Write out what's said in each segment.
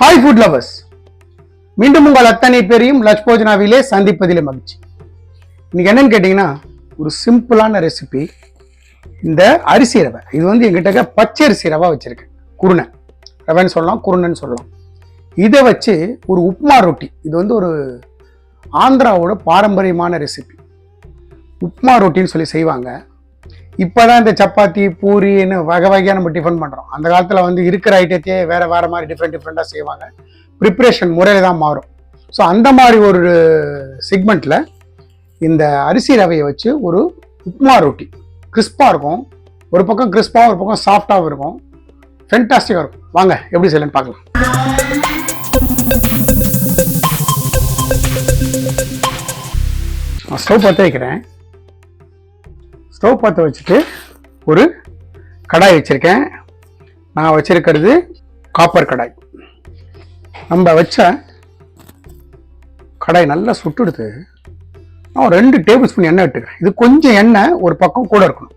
Hi food lovers மீண்டும் உங்கள் அத்தனை பேரையும் லட்ச் போஜனாவிலே சந்திப்பதிலே மகிழ்ச்சி. இன்னைக்கு என்னன்னு கேட்டிங்கன்னா ஒரு சிம்பிளான ரெசிபி இந்த அரிசி ரவை. இது வந்து எங்கிட்ட பச்சை அரிசி ரவை வச்சுருக்கேன். குருணை. ரவைன்னு சொல்லலாம் குருணைன்னு சொல்லலாம். இதை வச்சு ஒரு உப்புமா ரொட்டி. இது வந்து ஒரு ஆந்திராவோட பாரம்பரியமான ரெசிபி உப்புமா ரொட்டின்னு சொல்லி செய்வாங்க. இப்போதான் இந்த சப்பாத்தி பூரின்னு வகை வகையாக நம்ம டிஃபன் பண்ணுறோம் அந்த காலத்தில் வந்து இருக்கிற ஐட்டத்தையே வேற வேற மாதிரி டிஃப்ரெண்ட் டிஃப்ரெண்ட்டாக செய்வாங்க. ப்ரிப்ரேஷன் முறையில் தான் மாறும். ஸோ அந்த மாதிரி ஒரு செக்மெண்ட்டில் இந்த அரிசி ரவையை வச்சு ஒரு உப்புமா ரொட்டி. கிறிஸ்பாக இருக்கும். ஒரு பக்கம் கிறிஸ்பாகவும் ஒரு பக்கம் சாஃப்டாகவும் இருக்கும். ஃபென்டாஸ்டிக்காக இருக்கும். வாங்க எப்படி செய்யலன்னு பார்க்கலாம். நான் ஸ்டவ் பற்ற வைக்கிறேன். ஸ்டவ் பார்த்து வச்சுட்டு ஒரு கடாய் வச்சுருக்கேன். நான் வச்சுருக்கிறது காப்பர் கடாய். நம்ம வச்ச கடாய் நல்லா சுட்டுடுத்து நான் ரெண்டு டேபிள் ஸ்பூன் எண்ணெய் விட்டுக்கிறேன் இது கொஞ்சம் எண்ணெய் ஒரு பக்கம் கூட இருக்கணும்.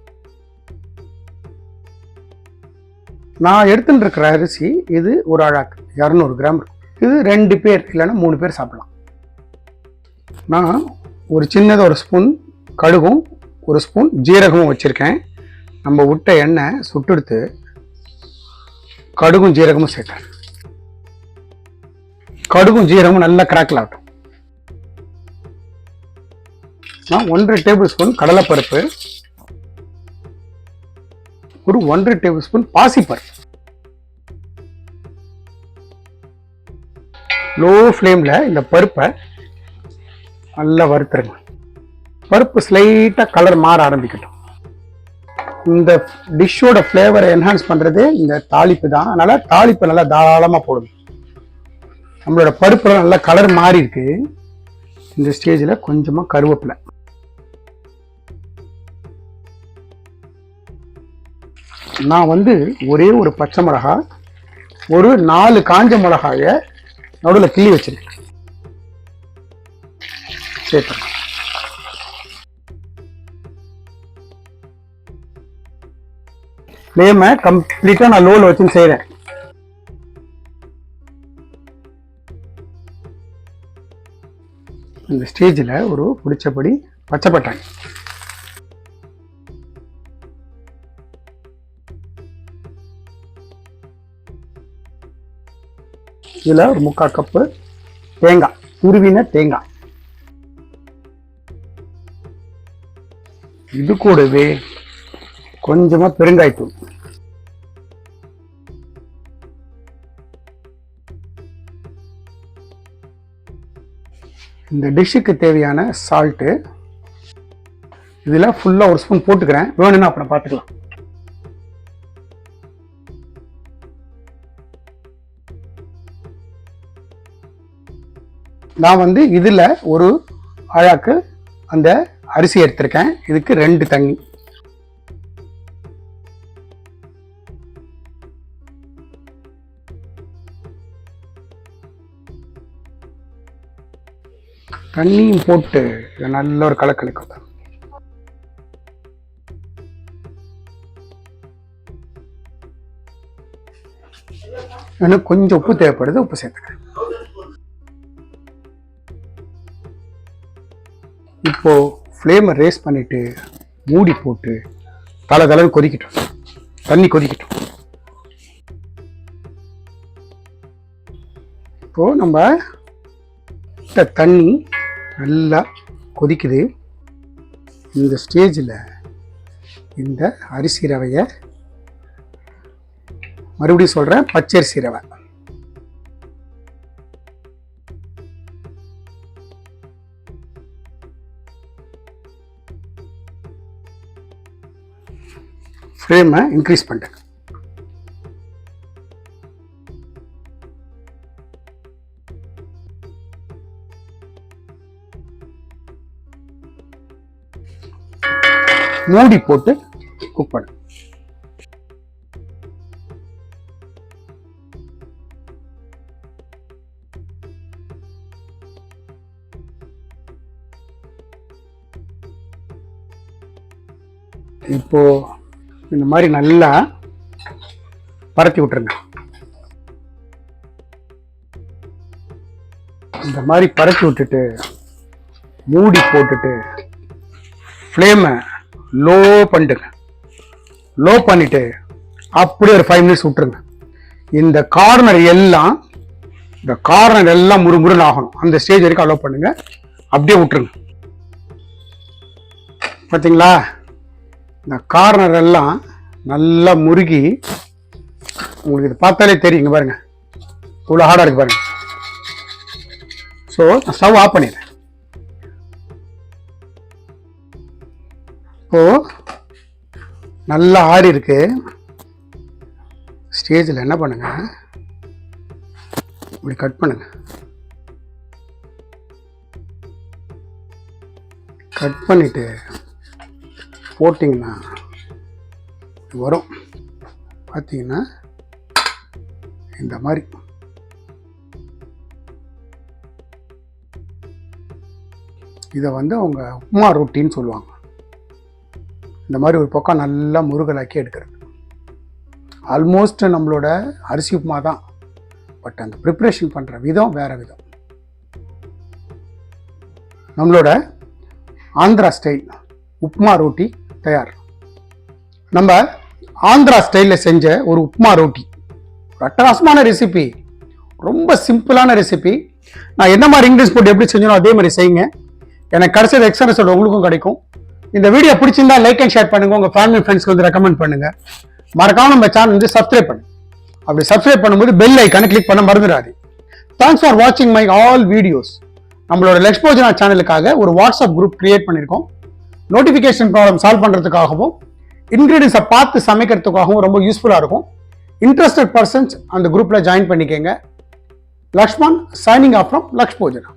நான் எடுத்துட்டு இருக்கிற அரிசி இது ஒரு அழாக்கு இரநூறு கிராம் இருக்கும். இது ரெண்டு பேர் இல்லைன்னா மூணு பேர் சாப்பிடலாம். நான் ஒரு சின்னதாக ஒரு ஸ்பூன் கடுகும் ஒரு ஸ்பூன் ஜீரகமும் வச்சுருக்கேன். நம்ம விட்ட எண்ணெய் சுட்டெடுத்து கடுகும் ஜீரகமும் சேர்த்தேன் கடுகும் ஜீரகமும் நல்லா கிராக்கில் ஆகட்டும். நான் ஒன்றரை டேபிள் ஸ்பூன் கடலைப்பருப்பு ஒரு ஒன்றரை டேபிள் ஸ்பூன் பாசிப்பருப்பு. லோ ஃப்ளேமில் இந்த பருப்பை நல்லா வறுத்துருங்க. பருப்பு ஸ்லைட்டாக கலர் மாற ஆரம்பிக்கட்டும். இந்த டிஷ்ஷோட ஃப்ளேவரை என்ஹான்ஸ் பண்ணுறது இந்த தாளிப்பு தான். அதனால் தாளிப்பு நல்லா தாராளமாக போடுங்க. நம்மளோட பருப்புலாம் நல்லா கலர் மாறி இருக்கு. இந்த ஸ்டேஜில் கொஞ்சமாக கருவேப்பிலை. நான் வந்து ஒரே ஒரு பச்சை மிளகா ஒரு நாலு காஞ்ச மிளகாய நடுவில் கிள்ளி வச்சிருக்கேன். சேர்த்துறேன் ஃப்ளேமை கம்ப்ளீட்டாக நான் லோவில் வச்சுன்னு செய்கிறேன் இந்த ஸ்டேஜில் ஒரு பிடிச்சபடி பச்சைப்பட்டாங்க இதில் ஒரு முக்கால் கப்பு தேங்காய் துருவின தேங்காய். இது கூடவே கொஞ்சமா பெருங்காயத்தூள். இந்த டிஷ்ஷுக்கு தேவையான சால்ட்டு இதில் ஃபுல்லாக ஒரு ஸ்பூன் போட்டுக்கிறேன். வேணும்னா அப்புறம் பார்த்துக்கலாம். நான் வந்து இதில் ஒரு அழாக்கு அந்த அரிசி எடுத்திருக்கேன். இதுக்கு ரெண்டு தண்ணி. தண்ணியும் போட்டு இதை நல்ல ஒரு கலக்கலுக்கு எனக்கு கொஞ்சம் உப்பு தேவைப்படுது உப்பு சேர்த்துக்கிறேன். இப்போ ஃப்ளேமை ரேஸ் பண்ணிட்டு மூடி போட்டு தலை தலை கொதிக்கட்டும். தண்ணி கொதிக்கட்டும். இப்போ நம்ம விட்ட தண்ணி நல்லா கொதிக்குது. இந்த ஸ்டேஜில் இந்த அரிசி ரவையை மறுபடியும் சொல்கிறேன் பச்சரிசி ரவை. ஃப்ளேமை இன்க்ரீஸ் பண்ணுறேன் மூடி போட்டு குக் பண்ணு இப்போ இந்த மாதிரி நல்லா பரத்தி விட்டுருங்க. இந்த மாதிரி பரத்தி விட்டுட்டு மூடி போட்டுட்டு ஃப்ளேமை லோ பண்ணிட்டுங்க லோ பண்ணிட்டு அப்படியே ஒரு ஃபைவ் மினிட்ஸ் விட்டுருங்க. இந்த கார்னர் எல்லாம் இந்த கார்னர் எல்லாம் முறுமுறுன்னு ஆகணும். அந்த ஸ்டேஜ் வரைக்கும் அலோவ் பண்ணுங்க. அப்படியே விட்டுருங்க. பார்த்தீங்களா இந்த கார்னர் எல்லாம் நல்லா முருகி உங்களுக்கு இது பார்த்தாலே தெரியுங்க பாருங்க. இவ்வளோ ஹார்டாக இருக்கு பாருங்க. ஸோ நான் ஸ்டவ் ஆஃப் பண்ணிடுறேன். இப்போது நல்லா ஆறி இருக்கு. ஸ்டேஜில் என்ன பண்ணுங்க? இப்படி கட் பண்ணுங்க. கட் பண்ணிட்டு போட்டிங்கன்னா வரும். பார்த்தீங்கன்னா இந்த மாதிரி. இதை வந்து அவங்க உப்மா ரொட்டின்னு சொல்லுவாங்க. இந்த மாதிரி ஒரு பக்கம் நல்லா முருகலாக்கி எடுக்கிறது. ஆல்மோஸ்ட் நம்மளோட அரிசி உப்புமா தான். பட் அந்த ப்ரிப்ரேஷன் பண்ணுற விதம் வேறு விதம். நம்மளோட ஆந்திரா ஸ்டைல் உப்புமா ரோட்டி தயார். நம்ம ஆந்திரா ஸ்டைலில் செஞ்ச ஒரு உப்புமா ரோட்டி. ஒரு அட்டகாசமான ரெசிபி ரொம்ப சிம்பிளான ரெசிபி நான் என்ன மாதிரி இங்கிலீஷ் போட்டு எப்படி செஞ்சனோ அதே மாதிரி செய்யுங்க. எனக்கு கிடைச்சது எக்ஸ்ட்ரா ரிசல்ட் உங்களுக்கும் கிடைக்கும். இந்த வீடியோ பிடிச்சிருந்தா லைக் அண்ட் ஷேர் பண்ணுங்க. உங்க ஃபேமிலி ஃப்ரெண்ட்ஸ்க்கு வந்து ரெக்கமெண்ட் பண்ணுங்க. மறக்காம நம்ம சேனல் வந்து சப்ஸ்கிரைப் பண்ணுங்க. அப்படி சப்ஸ்கிரைப் பண்ணும்போது பெல் ஐக்கான கிளிக் பண்ண மறந்துடாது தேங்க்ஸ் ஃபார் வாட்சிங் மை ஆல் வீடியோஸ் நம்மளோட லெக்ஸ்போஜனா சேனலுக்காக ஒரு வாட்ஸ்அப் குரூப் கிரியேட் பண்ணியிருக்கோம். நோட்டிஃபிகேஷன் ப்ராப்ளம் சால்வ் பண்ணுறதுக்காகவும் இன்க்ரீடியன்ஸை பார்த்து சமைக்கிறதுக்காகவும் ரொம்ப யூஸ்ஃபுல்லாக இருக்கும். இன்ட்ரெஸ்டட் பர்சன்ஸ் அந்த குரூப்பில் ஜாயின் பண்ணிக்கங்க. Lakshman signing off from Lakshbhojana